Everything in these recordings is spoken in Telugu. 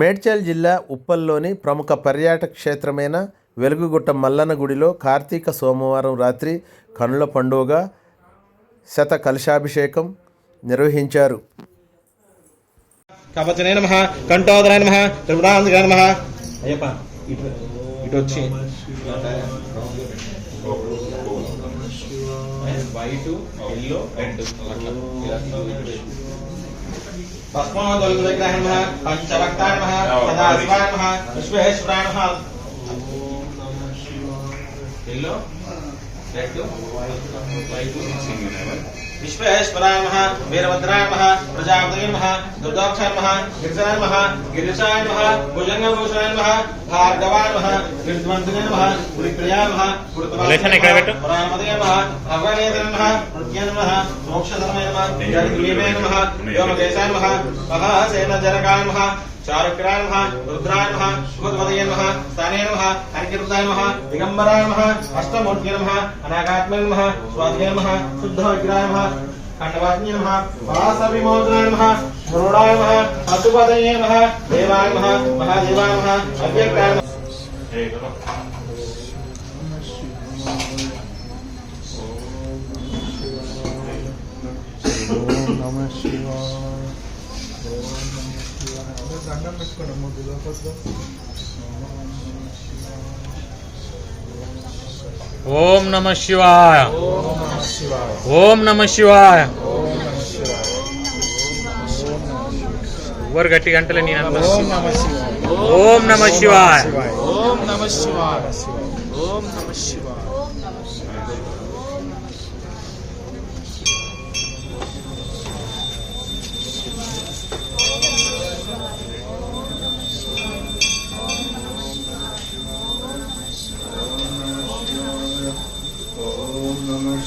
మేడ్చల్ జిల్లా ఉప్పల్లోని ప్రముఖ పర్యాటక క్షేత్రమైన వెలుగుగుట్ట మల్లన్న గుడిలో కార్తీక సోమవారం రాత్రి కనుల పండుగ శత కలశాభిషేకం నిర్వహించారు. కవచనే నమ కంఠోదరాయ నమ త్రిపురాంధ్రాయ నమ. అయ్యప్ప ఇటు ఇటు వచ్చి. వైట్ ఎల్లో రెడ్ భస్మోదగ్రహణ పంచవక్తారణ సదాశివారణ విశ్వేశ్వరాణ ఎల్లో विश्वेश्वरामः वीरभद्रामः प्रजापतिर्मः दुर्गाक्षामः गिरिजानमः गिरिशानमः भुजङ्गभूषणमः भार्गवानमः गिरिध्वंसनमः गुरिप्रियामः गुरुतवामः भगवनेतनमः मृत्यानमः मोक्षधर्मः जगद्वीवे नमः व्योमकेशानमः चारुक्राय नमः, रुद्राय नमः सुमद्वदये नमः स्थाने नमः नमः नमः नमः, अनागात्मने नमः, स्वाध्याय नमः शुद्धविग्रहाय नमः नमः, वासविमोचनाय नमः नमः अतुपदये नमः, देवाय नमः, महादेवाय नमः, अव्यक्ताय नमः। ओम नमः शिवाय। దండం పెట్టుకోండి ముద్దులో కొద్దు ఓం నమ శివాయ ఓం నమ శివాయ ఓం నమ శివాయ ఓం నమ శివాయ ఎవరు గట్టి గంటలే నేను అంత ఓం నమ శివాయ ఓం నమ శివాయ ఓం నమ శివాయ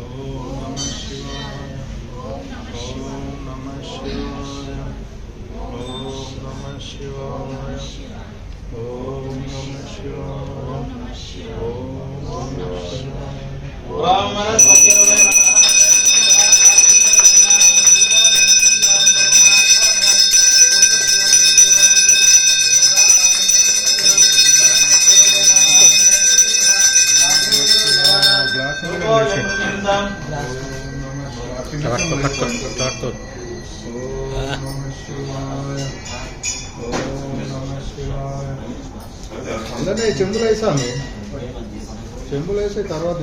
Oh. అందరినీ చెంబులు వేసాను చెంబులు వేసే తర్వాత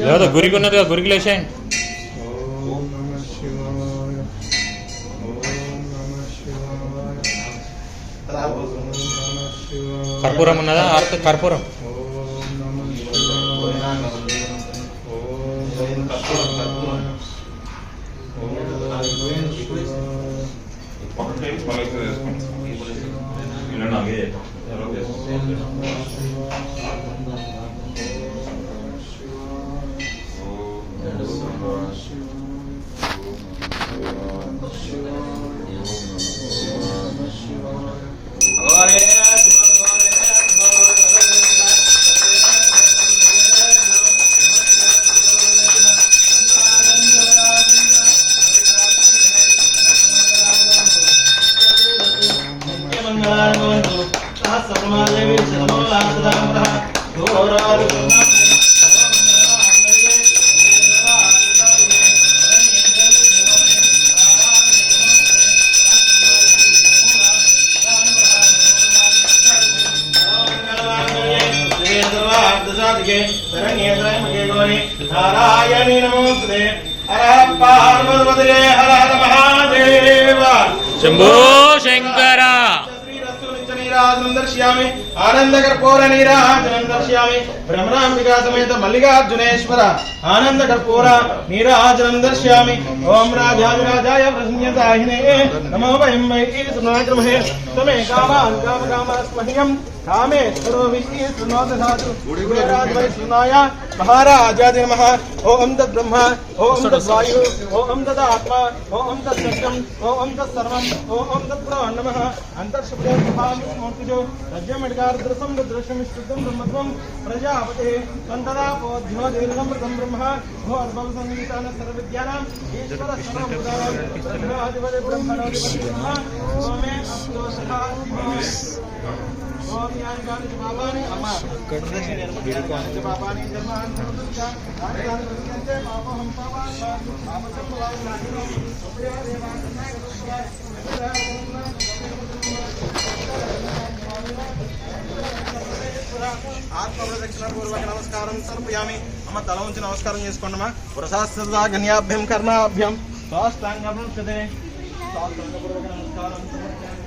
లేదా గురికి ఉన్నది కదా గురికి లేచాయి కర్పూరం ఉన్నదా? కర్పూరం. పార్వదే హర హర మహాదేవ శంభో శంకర. దర్శయామి ఆనందకర్పూర నీరాజనం దర్శయామి భ్రమరాంబికా సమేత మల్లికార్జునేశ్వర ఆనందకర్పూర నీరాజనం దర్శయామి ఓం రాజాధిరాజాయ ప్రసన్యతాహినే నమో వయం వై సునాగ్రమహే తమే కామాన్ కామ కామాస్మహ్యం धामे सर्वविषये सुनोद साधु गुरुराज वै सुनाया महारा आजादि नमः। ओम तद् ब्रह्म ओम तद् वायु ओम तद् आत्मा ओम तद् सत्यम ओम तद् सर्वम ओम तद् ब्रह्म नमः। अंतर्शुभ्र प्रभामि मूर्तिजो रज्यम एडगार दृशम दृश्यम शुद्धम ब्रह्मत्वम प्रजापते। कंदरा पोध्यो दीर्घम प्रथम ब्रह्म भो अद्भव संगीतान सर्वविद्यानां ईश्वर सर्वभूतानां ब्रह्मादिपदे ब्रह्मणोदिपदे नमः। ओमे अस्तु सखा యాని చ పాపాని జన్మాన్ సమృద్ధ యాని కాని ప్రతికంతే పాపహం పాపాన్ పాపసం భవామి నాశనం ఉపదే ఆత్మ ప్రదక్షిణ పూర్వక నమస్కారం సమర్పయామి అమ్మ తల ఉంచి నమస్కారం చేసుకోండి అమ్మా పురసాస్త్రదా గణ్యాభ్యం కర్ణాభ్యం సాష్టాంగం కృతే సాష్టాంగ పూర్వక నమస్కారం సమర్పయామి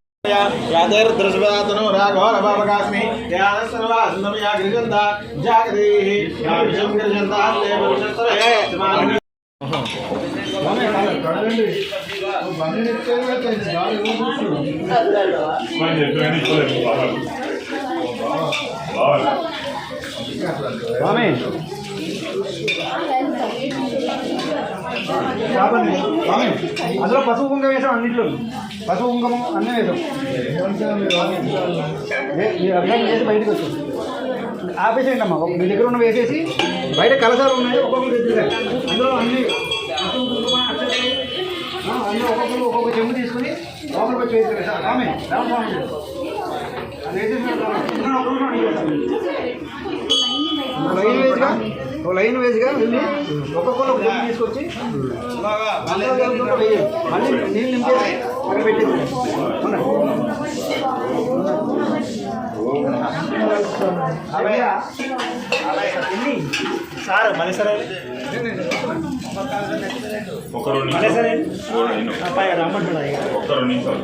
యాదర్దృశవాతను రాఘోర బాబకాస్మి యాదసర్వాసనమయా గృహంత జాగదేః యా విషం గృహంత తే భవిష్యత్తరే స్వామి స్వామి అందులో పసుపు కుంకం వేసాం అన్నింటిలో పసుపు కుంకము అన్నీ వేసాం ఏ- మీరు అభిషేకం చేసి బయటకు వచ్చాం ఆపేసేయండి అమ్మా ఒక మీ దగ్గర ఉన్న వేసేసి బయట కలసాలు ఉన్నాయి ఒక్కొక్కరు తెచ్చేసారు అందులో అన్ని అన్నీ ఒక్కొక్కరు ఒక్కొక్క చెంబు తీసుకుని లోపలికి వచ్చి వేసారు సార్ ఆమె రామస్వామి అది నిమిషం లైన్ వేజ్గా వెళ్ళి ఒక్కొక్కరు ఒక తీసుకొచ్చి మళ్ళీ నీళ్ళు నింపేసి అక్కడ పెట్టేది సార్ మళ్ళీ సరే ఒక రెండు మళ్ళీ సరే రమ్మంటున్నా ఒక్క రెండు నిమిషాలు.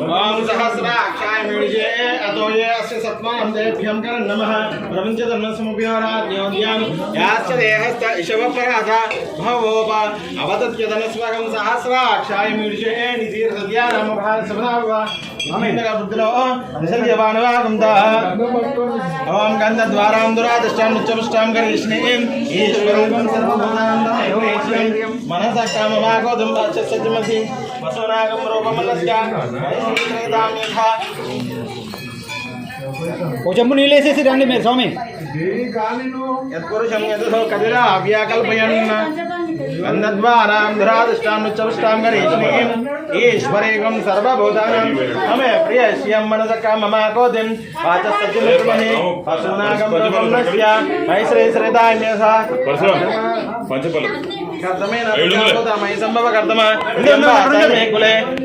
ओम सहस्राक्षाय वीर्ये अतो ये अस्य सत्मानं देभ्यं करं नमः प्रपञ्च धर्मसमुपयोराज्ञोद्यां याश्च देहश्च इषवपराध भवोप अवतत्यतमस्माकं सहस्राक्षाय वीर्ये नितीर्थद्या नम भारतसभनाव मम इन्द्रबुद्धो निसर्गवानवागुन्दाः ॐ गन्धद्वारां दुरादृष्टां उच्चपुष्टां करिष्णेयम् ईश्वरूपं सर्वभूतानां मनसा कामभागोदं वाचसज्जमसि సర్వభూతానందం మనస కామ వాగోదం సజ్జమసి వసోనాగం రూపమల్లస్య ఓ చెంబు నీళ్ళు వేసేసి రండి మీరు స్వామి యత్పురుషం యథో కవిరా అవ్యాకల్పయన్ గంధద్వారాం ధురాదిష్టాం నిత్యపుష్టాం కరిష్ణీం ఈశ్వరేకం సర్వభూతానాం మమే ప్రియస్యం మనస కామమాకోదిం వాచసజ్జమసి వసోనాగం రూపమల్లస్య మైశ్రీ శ్రీదాన్యస పరశురామ్ పంచపల్లి కర్తమై సంభవ కర్తమ కులే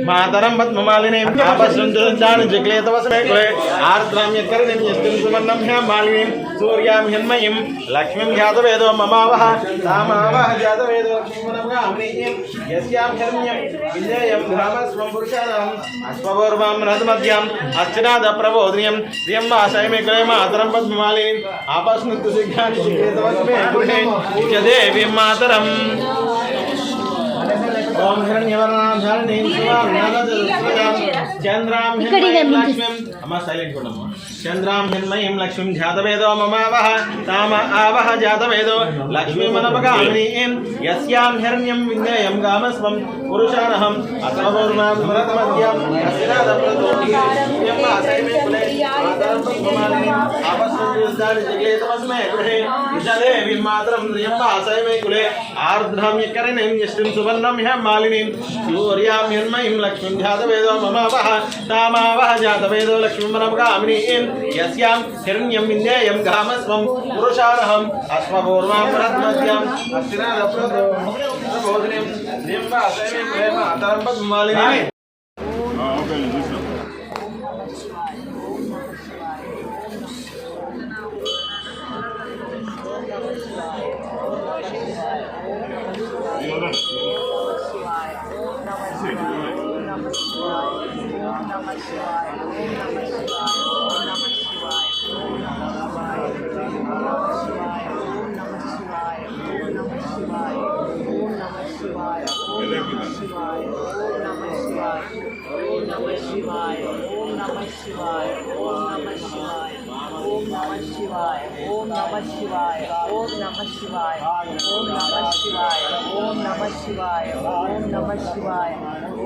మాతరం పద్మమాలిని ఆపశ్రుంచాను జగ్లేతవసమే కులే ఆర్ద్రాం యత్కరణిం యస్తిం సువర్ణం హ్యాం మాలినీం సూర్యాం హిన్మయీం లక్ష్మీం జాతవేదో మమావహ సామావహ జాతవేదో లక్ష్మీం గామినీం యస్యాం హిరణ్యం విజయం ధామస్వం పురుషాణం అశ్వపూర్వం రథమధ్యం అశ్చనాద ప్రబోధనీయం దియం వాసయమే కులే మాతరం పద్మమాలిని ఆపశ్నుత్తు శిఖాని జగ్లేతవసమే కులే ఇచ దేవీం మాతరం ఓం హిరణ్యవర్ణాం ధరణీం శివాం నగదు చంద్రాం హిరణ్యం లక్ష్మీం అమ్మ సైలెంట్ चंद्रां जन्मयीं लक्ष्मी जातवेदो ममावह ताम आवह जातवेदो। लक्ष्मीमनपगामिनीं यस्यां हिरण्यं विज्ञेयं गामस्वं पुरुषाणहम् असौर्णां भरतमद्यं कुले आर्द्रां यकरणीं यष्टिं सुवर्णं ह्यं सूर्यां हिन्मयीं लक्ष्मीं जातवेदो ममावह तामावह जातवेदो लक्ष्मीं యస్యాం హిరణ్యం విందేయం గ్రామస్వం పురుషారహం అశ్వపూర్వాం పరత్మస్యాం అశ్వినాదప్రబోధినిం నింబ అసైవే ప్రేమ అతరంబ మాలిని నమస్కారం నమస్కారం నమస్కారం జాతవేదో లక్ష్మీమనపగామినీం యస్యాం హిరణ్యం విజ్ఞేయం గామస్వం పురుషానహం అస్మపూర్వాం భరతమద్యం యస్యనాదప్రదో భోజనం యం ఆసైమే కులే మాతరం పద్మమాలిని ఓం నమ శివాయ ఓం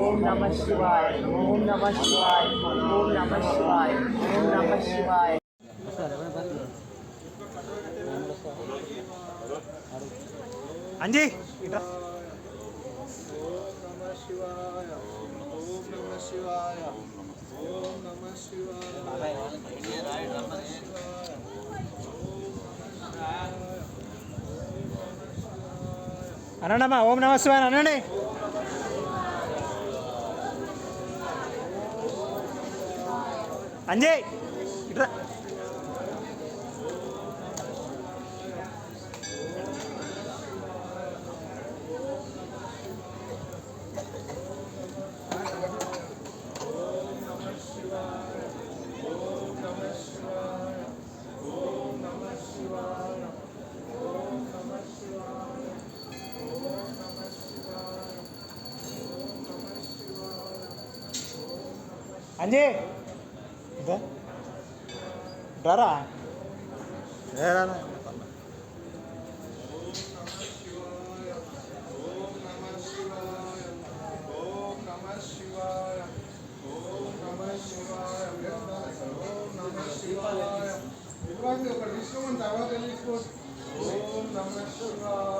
నమ శివాయ ఓం నమ శివాయ ఓం నమ శివాయ ఓం నమ శివాయ ఓం నమ శివాయ ఓం నమ శివాయ ఓం నమ శివాయ ఓం నమ శివాయ. ఓం నమ శివాయ. అనండమ్మా ఓం నమ శివాయ అనండి. అంజయ్ ఇట్రా. संजय इधर डरा डरा తర్వాత వెళ్ళించుకోమని తర్వాత వెళ్ళించుకోవచ్చు ఓం నమ శివాయ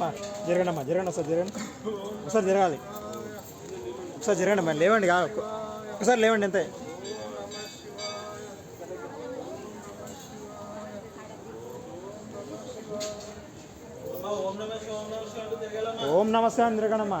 మా జరగండి అమ్మా జరగండి ఒకసారి జరగండి. ఒకసారి జరగాలి. ఒకసారి జరగండి అమ్మా లేవండి కా ఒకసారి లేవండి అంతే. ఓం నమస్తే అని జరగండమ్మా.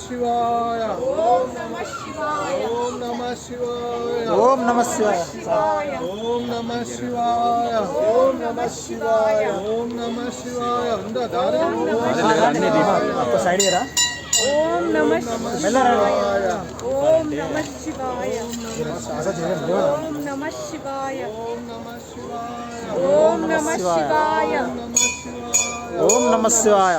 శివాయ ఓం నమ శివాయ ఓం నమ శివాయ ఓం నమ శివాయ ఓం నమ శివాయ ఓం నమ శివాయ ఓం నమ శివాయ ఉందా దారి ఒక్క సైడ్ ఇరా ఓం నమ మెల్లరా ఓం నమ శివాయ ఓం నమ శివాయ ఓం నమ శివాయ ఓం నమ శివాయ ఓం నమ శివాయ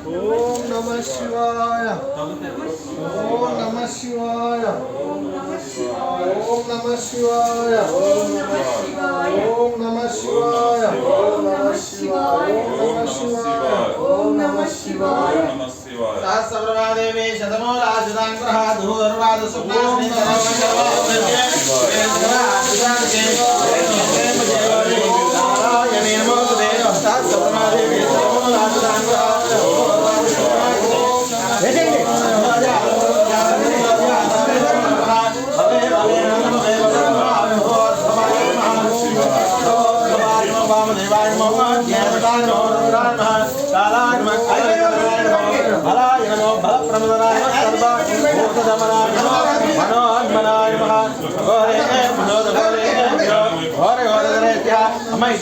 ఓం నమ శివాయ ఓం నమ శివాయ ఓం నమ శివాయ ఓం నమ శివాయ ఓం నమ శివాయ ఓం నమ శివాయ ఓం నమ శివాయ సహస్రప్రభాదేవి శతమో రాజదాంగ్రహ ధూర్వాద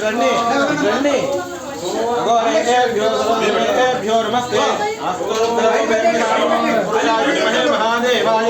రండి. రండి. ఘోరేభ్యోర్మస్తే అస్తు మహాదేవాయ